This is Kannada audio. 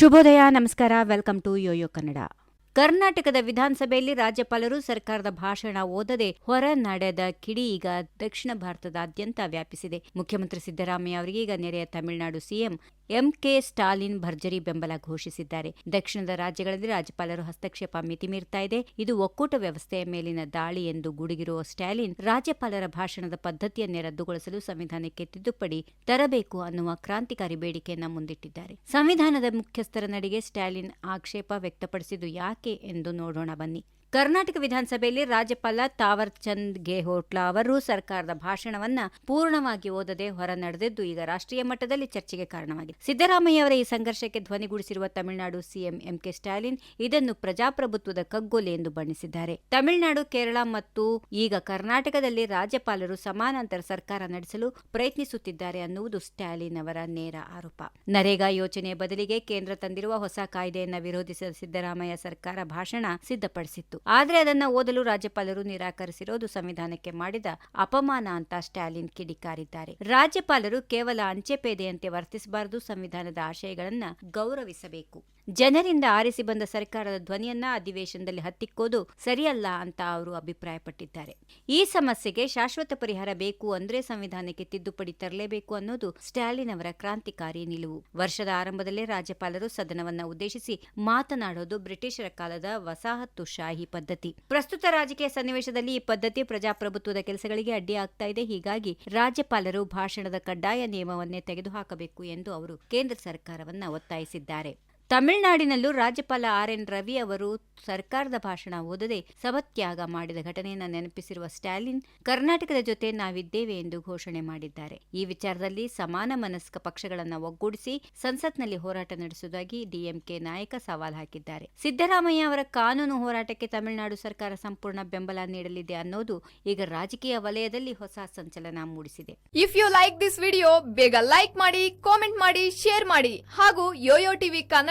ಶುಭೋದಯ, ನಮಸ್ಕಾರ, ವೆಲ್ಕಮ್ ಟು ಯೋಯೋ ಕನ್ನಡ. ಕರ್ನಾಟಕದ ವಿಧಾನಸಭೆಯಲ್ಲಿ ರಾಜ್ಯಪಾಲರು ಸರ್ಕಾರದ ಭಾಷಣ ಓದದೆ ಹೊರ ನಡೆದ ಕಿಡಿ ಈಗ ದಕ್ಷಿಣ ಭಾರತದಾದ್ಯಂತ ವ್ಯಾಪಿಸಿದೆ. ಮುಖ್ಯಮಂತ್ರಿ ಸಿದ್ದರಾಮಯ್ಯ ಅವರಿಗೆ ಈಗ ನೆರೆಯ ತಮಿಳುನಾಡು ಸಿಎಂ ಎಂಕೆ ಸ್ಟಾಲಿನ್ ಭರ್ಜರಿ ಬೆಂಬಲ ಘೋಷಿಸಿದ್ದಾರೆ. ದಕ್ಷಿಣದ ರಾಜ್ಯಗಳಲ್ಲಿ ರಾಜ್ಯಪಾಲರು ಹಸ್ತಕ್ಷೇಪ ಮಿತಿಮೀರ್ತಾ ಇದೆ. ಇದು ಒಕ್ಕೂಟ ವ್ಯವಸ್ಥೆಯ ಮೇಲಿನ ದಾಳಿ ಎಂದು ಗುಡುಗಿರುವ ಸ್ಟಾಲಿನ್ ರಾಜ್ಯಪಾಲರ ಭಾಷಣದ ಪದ್ಧತಿಯನ್ನೇ ರದ್ದುಗೊಳಿಸಲು ಸಂವಿಧಾನಕ್ಕೆ ತಿದ್ದುಪಡಿ ತರಬೇಕು ಅನ್ನುವ ಕ್ರಾಂತಿಕಾರಿ ಬೇಡಿಕೆಯನ್ನ ಮುಂದಿಟ್ಟಿದ್ದಾರೆ. ಸಂವಿಧಾನದ ಮುಖ್ಯಸ್ಥರ ನಡೆಗೆ ಸ್ಟಾಲಿನ್ ಆಕ್ಷೇಪ ವ್ಯಕ್ತಪಡಿಸಿದ್ದು ಯಾಕೆ ಎಂದು ನೋಡೋಣ ಬನ್ನಿ. ಕರ್ನಾಟಕ ವಿಧಾನಸಭೆಯಲ್ಲಿ ರಾಜ್ಯಪಾಲ ತಾವರ್ ಚಂದ್ ಗೆಹ್ಲೋಟ್ಲಾ ಅವರು ಸರ್ಕಾರದ ಭಾಷಣವನ್ನ ಪೂರ್ಣವಾಗಿ ಓದದೆ ಹೊರ ನಡೆದಿದ್ದು ಈಗ ರಾಷ್ಟ್ರೀಯ ಮಟ್ಟದಲ್ಲಿ ಚರ್ಚೆಗೆ ಕಾರಣವಾಗಿದೆ. ಸಿದ್ದರಾಮಯ್ಯ ಅವರ ಈ ಸಂಘರ್ಷಕ್ಕೆ ಧ್ವನಿಗೂಡಿಸಿರುವ ತಮಿಳುನಾಡು ಸಿಎಂ ಎಂಕೆ ಸ್ಟಾಲಿನ್ ಇದನ್ನು ಪ್ರಜಾಪ್ರಭುತ್ವದ ಕಗ್ಗೊಲೆ ಎಂದು ಬಣ್ಣಿಸಿದ್ದಾರೆ. ತಮಿಳುನಾಡು, ಕೇರಳ ಮತ್ತು ಈಗ ಕರ್ನಾಟಕದಲ್ಲಿ ರಾಜ್ಯಪಾಲರು ಸಮಾನಾಂತರ ಸರ್ಕಾರ ನಡೆಸಲು ಪ್ರಯತ್ನಿಸುತ್ತಿದ್ದಾರೆ ಅನ್ನುವುದು ಸ್ಟಾಲಿನ್ ಅವರ ನೇರ ಆರೋಪ. ನರೇಗಾ ಯೋಜನೆ ಬದಲಿಗೆ ಕೇಂದ್ರ ತಂದಿರುವ ಹೊಸ ಕಾಯ್ದೆಯನ್ನ ವಿರೋಧಿಸಿದ ಸಿದ್ದರಾಮಯ್ಯ ಸರ್ಕಾರ ಭಾಷಣ ಸಿದ್ಧಪಡಿಸಿತ್ತು. ಆದರೆ ಅದನ್ನು ಓದಲು ರಾಜ್ಯಪಾಲರು ನಿರಾಕರಿಸಿರೋದು ಸಂವಿಧಾನಕ್ಕೆ ಮಾಡಿದ ಅಪಮಾನ ಅಂತ ಸ್ಟಾಲಿನ್ ಕಿಡಿಕಾರಿದ್ದಾರೆ. ರಾಜ್ಯಪಾಲರು ಕೇವಲ ಅಂಚೆಪೇದೆಯಂತೆ ವರ್ತಿಸಬಾರದು ಸಂವಿಧಾನದ ಆಶಯಗಳನ್ನು ಗೌರವಿಸಬೇಕು. ಜನರಿಂದ ಆರಿಸಿ ಬಂದ ಸರ್ಕಾರದ ಧ್ವನಿಯನ್ನ ಅಧಿವೇಶನದಲ್ಲಿ ಹತ್ತಿಕ್ಕೋದು ಸರಿಯಲ್ಲ ಅಂತ ಅವರು ಅಭಿಪ್ರಾಯಪಟ್ಟಿದ್ದಾರೆ. ಈ ಸಮಸ್ಯೆಗೆ ಶಾಶ್ವತ ಪರಿಹಾರ ಬೇಕು ಅಂದ್ರೆ ಸಂವಿಧಾನಕ್ಕೆ ತಿದ್ದುಪಡಿ ತರಲೇಬೇಕು ಅನ್ನೋದು ಸ್ಟಾಲಿನ್ ಅವರ ಕ್ರಾಂತಿಕಾರಿ ನಿಲುವು. ವರ್ಷದ ಆರಂಭದಲ್ಲೇ ರಾಜ್ಯಪಾಲರು ಸದನವನ್ನ ಉದ್ದೇಶಿಸಿ ಮಾತನಾಡೋದು ಬ್ರಿಟಿಷರ ಕಾಲದ ವಸಾಹತುಶಾಹಿ ಪದ್ಧತಿ. ಪ್ರಸ್ತುತ ರಾಜಕೀಯ ಸನ್ನಿವೇಶದಲ್ಲಿ ಈ ಪದ್ಧತಿ ಪ್ರಜಾಪ್ರಭುತ್ವದ ಕೆಲಸಗಳಿಗೆ ಅಡ್ಡಿಯಾಗ್ತಾ ಇದೆ. ಹೀಗಾಗಿ ರಾಜ್ಯಪಾಲರು ಭಾಷಣದ ಕಡ್ಡಾಯ ನಿಯಮವನ್ನೇ ತೆಗೆದುಹಾಕಬೇಕು ಎಂದು ಅವರು ಕೇಂದ್ರ ಸರ್ಕಾರವನ್ನ ಒತ್ತಾಯಿಸಿದ್ದಾರೆ. ತಮಿಳುನಾಡಿನಲ್ಲೂ ರಾಜ್ಯಪಾಲ ಆರ್ ಎನ್ ರವಿ ಅವರು ಸರ್ಕಾರದ ಭಾಷಣ ಓದದೆ ಸಭತ್ಯಾಗ ಮಾಡಿದ ಘಟನೆಯನ್ನು ನೆನಪಿಸಿರುವ ಸ್ಟಾಲಿನ್ ಕರ್ನಾಟಕದ ಜೊತೆ ನಾವಿದ್ದೇವೆ ಎಂದು ಘೋಷಣೆ ಮಾಡಿದ್ದಾರೆ. ಈ ವಿಚಾರದಲ್ಲಿ ಸಮಾನ ಮನಸ್ಕ ಪಕ್ಷಗಳನ್ನು ಒಗ್ಗೂಡಿಸಿ ಸಂಸತ್ನಲ್ಲಿ ಹೋರಾಟ ನಡೆಸುವುದಾಗಿ ಡಿಎಂಕೆ ನಾಯಕ ಸವಾಲ್ ಹಾಕಿದ್ದಾರೆ. ಸಿದ್ದರಾಮಯ್ಯ ಅವರ ಕಾನೂನು ಹೋರಾಟಕ್ಕೆ ತಮಿಳುನಾಡು ಸರ್ಕಾರ ಸಂಪೂರ್ಣ ಬೆಂಬಲ ನೀಡಲಿದೆ ಅನ್ನೋದು ಈಗ ರಾಜಕೀಯ ವಲಯದಲ್ಲಿ ಹೊಸ ಸಂಚಲನ ಮೂಡಿಸಿದೆ. If you like this video ಬೇಗ ಲೈಕ್ ಮಾಡಿ ಕಾಮೆಂಟ್ ಮಾಡಿ ಶೇರ್ ಮಾಡಿ ಹಾಗೂ ಯೋಯೋ ಟಿವಿ